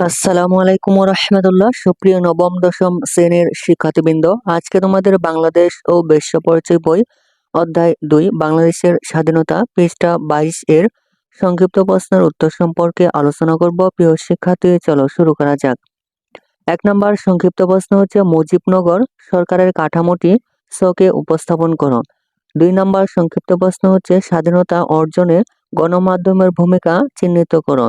আসসালামু আলাইকুম রহমতুল্লাহ। সুপ্রিয় নবম, দশম শ্রেণির শিক্ষার্থীবৃন্দ, আজকে তোমাদের বাংলাদেশ ও বিশ্ব পরিচয় বই অধ্যায় দুই, বাংলাদেশের স্বাধীনতা পৃষ্ঠা বাইশ এর সংক্ষিপ্ত প্রশ্নের উত্তর সম্পর্কে আলোচনা করব। প্রিয় শিক্ষার্থী, চলো শুরু করা যাক। এক নম্বর সংক্ষিপ্ত প্রশ্ন হচ্ছে, মুজিবনগর সরকারের কাঠামোটি শোকে উপস্থাপন করো দুই নম্বর সংক্ষিপ্ত প্রশ্ন হচ্ছে, স্বাধীনতা অর্জনে গণমাধ্যমের ভূমিকা চিহ্নিত করো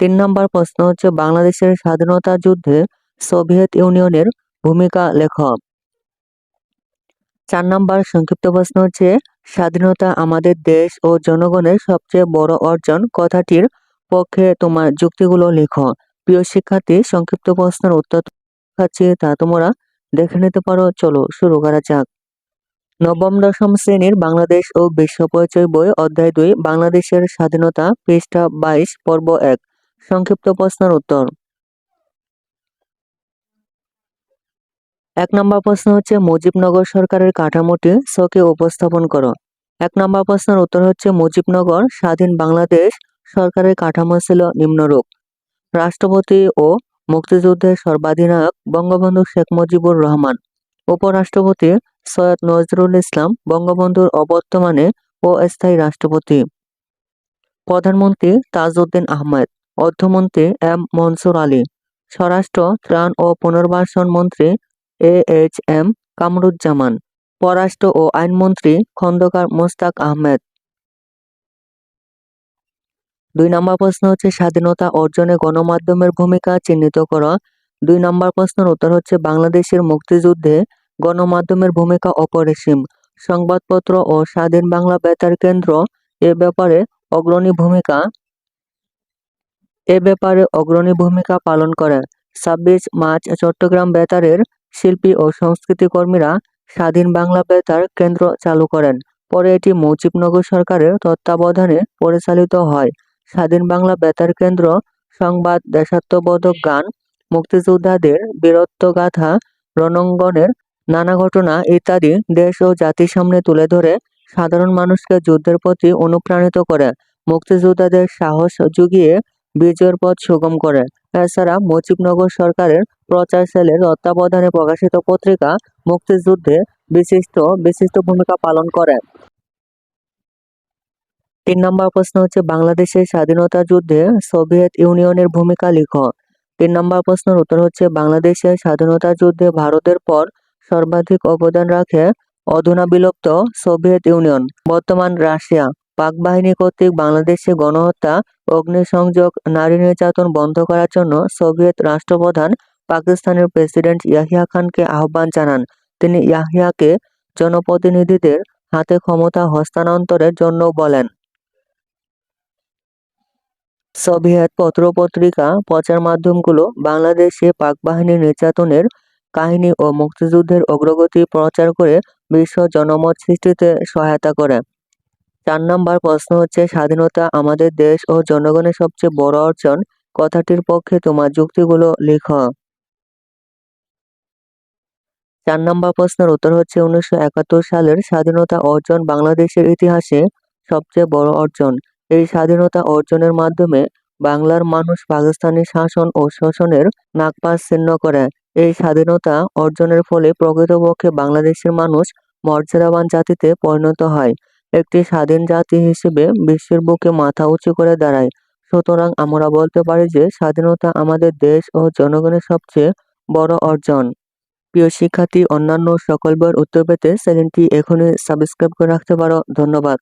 তিন নম্বর প্রশ্ন হচ্ছে বাংলাদেশের স্বাধীনতা যুদ্ধে সোভিয়েত ইউনিয়নের ভূমিকা লেখ চার নম্বর সংক্ষিপ্ত প্রশ্ন হচ্ছে, স্বাধীনতা আমাদের দেশ ও জনগণের সবচেয়ে বড় অর্জন কথাটির পক্ষে তোমার যুক্তিগুলো লেখো। প্রিয় শিক্ষার্থী, সংক্ষিপ্ত প্রশ্নের উত্তর তা তোমরা দেখে নিতে পারো। চলো শুরু করা যাক। নবম, দশম শ্রেণির বাংলাদেশ ও বিশ্ব পরিচয় বই অধ্যায় দুই, বাংলাদেশের স্বাধীনতা পৃষ্ঠা বাইশ, পর্ব এক। সংক্ষিপ্ত প্রশ্নের উত্তর। এক নম্বর প্রশ্ন হচ্ছে, মুজিবনগর সরকারের কাঠামোটি শোকে উপস্থাপন করো। এক নম্বর প্রশ্নের উত্তর হচ্ছে, মুজিবনগর স্বাধীন বাংলাদেশ সরকারের কাঠামো ছিল নিম্নরূপ। রাষ্ট্রপতি ও মুক্তিযুদ্ধের সর্বাধিনায়ক বঙ্গবন্ধু শেখ মুজিবুর রহমান, উপরাষ্ট্রপতি সৈয়দ নজরুল ইসলাম, বঙ্গবন্ধুর অবর্তমানে ও স্থায়ী রাষ্ট্রপতি। প্রধানমন্ত্রী তাজউদ্দিন আহমেদ অর্থমন্ত্রী এম মনসুর আলী, স্বরাষ্ট্র, ত্রাণ ও পুনর্বাসন মন্ত্রী এ এইচ এম কামরুজ্জামান, পররাষ্ট্র ও আইনমন্ত্রী খন্দকার মোস্তাক আহমেদ। দুই নম্বর প্রশ্ন হচ্ছে, স্বাধীনতা অর্জনে গণমাধ্যমের ভূমিকা চিহ্নিত করা। দুই নম্বর প্রশ্নের উত্তর হচ্ছে, বাংলাদেশের মুক্তিযুদ্ধে গণমাধ্যমের ভূমিকা অপরিসীম। সংবাদপত্র ও স্বাধীন বাংলা বেতার কেন্দ্র এ ব্যাপারে অগ্রণী ভূমিকা এ ব্যাপারে অগ্রণী ভূমিকা পালন করে ছাব্বিশ মার্চ চট্টগ্রাম বেতারের শিল্পী ও সংস্কৃতি কর্মীরা স্বাধীন বাংলা বেতার কেন্দ্র চালু করেন। পরে এটি মুজিবনগর সরকারের তত্ত্বাবধানে পরিচালিত হয়। স্বাধীন বাংলা বেতার কেন্দ্র সংবাদ দেশাত্মবোধক গান, মুক্তিযোদ্ধাদের বীরত্বগাথা রণাঙ্গনের নানা ঘটনা ইত্যাদি দেশ ও জাতির সামনে তুলে ধরে সাধারণ মানুষকে যুদ্ধের প্রতি অনুপ্রাণিত করে। মুক্তিযোদ্ধাদের সাহস জুগিয়ে বিজয়ের পথ সুগম করে। এছাড়া মুজিবনগর সরকারের প্রচার সেলের তত্ত্বাবধানে প্রকাশিত পত্রিকা মুক্তিযুদ্ধে বিশিষ্ট বিশিষ্ট ভূমিকা পালন করে। তিন নম্বর প্রশ্ন হচ্ছে, বাংলাদেশের স্বাধীনতা যুদ্ধে সোভিয়েত ইউনিয়নের ভূমিকা লিখো। তিন নম্বর প্রশ্নের উত্তর হচ্ছে, বাংলাদেশের স্বাধীনতা যুদ্ধে ভারতের পর সর্বাধিক অবদান রাখে অধুনা বিলুপ্ত সোভিয়েত ইউনিয়ন, বর্তমান রাশিয়া। পাক বাহিনী কর্তৃক বাংলাদেশে গণহত্যা, অগ্নিসংযোগ, নারী নির্যাতন বন্ধ করার জন্য সোভিয়েত রাষ্ট্রপ্রধান পাকিস্তানের প্রেসিডেন্ট ইয়াহিয়া খানকে আহ্বান জানান। তিনি ইয়াহিয়াকে জনপ্রতিনিধিদের হাতে ক্ষমতা হস্তান্তরের জন্য বলেন। সোভিয়েত পত্রপত্রিকা প্রচার মাধ্যমগুলো বাংলাদেশে পাক বাহিনীর নির্যাতনের কাহিনী ও মুক্তিযুদ্ধের অগ্রগতি প্রচার করে বিশ্ব জনমত সৃষ্টিতে সহায়তা করে। চার নম্বর প্রশ্ন হচ্ছে, স্বাধীনতা আমাদের দেশ ও জনগণের সবচেয়ে বড় অর্জন। কথাটির পক্ষে তোমার যুক্তিগুলো লেখো। চার নম্বর প্রশ্নের উত্তর হচ্ছে, উনিশশো একাত্তর সালের স্বাধীনতা অর্জন বাংলাদেশের ইতিহাসে সবচেয়ে বড় অর্জন। এই স্বাধীনতা অর্জনের মাধ্যমে বাংলার মানুষ পাকিস্তানি শাসন ও শোষণের নাকপাশ ছিন্ন করে। এই স্বাধীনতা অর্জনের ফলে প্রকৃতপক্ষে বাংলাদেশের মানুষ মর্যাদাবান জাতিতে পরিণত হয়। একটি স্বাধীন জাতি হিসেবে বিশ্বের বুকে মাথা উঁচু করে দাঁড়ায়। সুতরাং আমরা বলতে পারি যে স্বাধীনতা আমাদের দেশ ও জনগণের সবচেয়ে বড় অর্জন। প্রিয় শিক্ষার্থী, অন্যান্য সকল বইয়ের উত্তর পেতে চ্যানেলটি এখনই সাবস্ক্রাইব করে রাখতে পারো। ধন্যবাদ।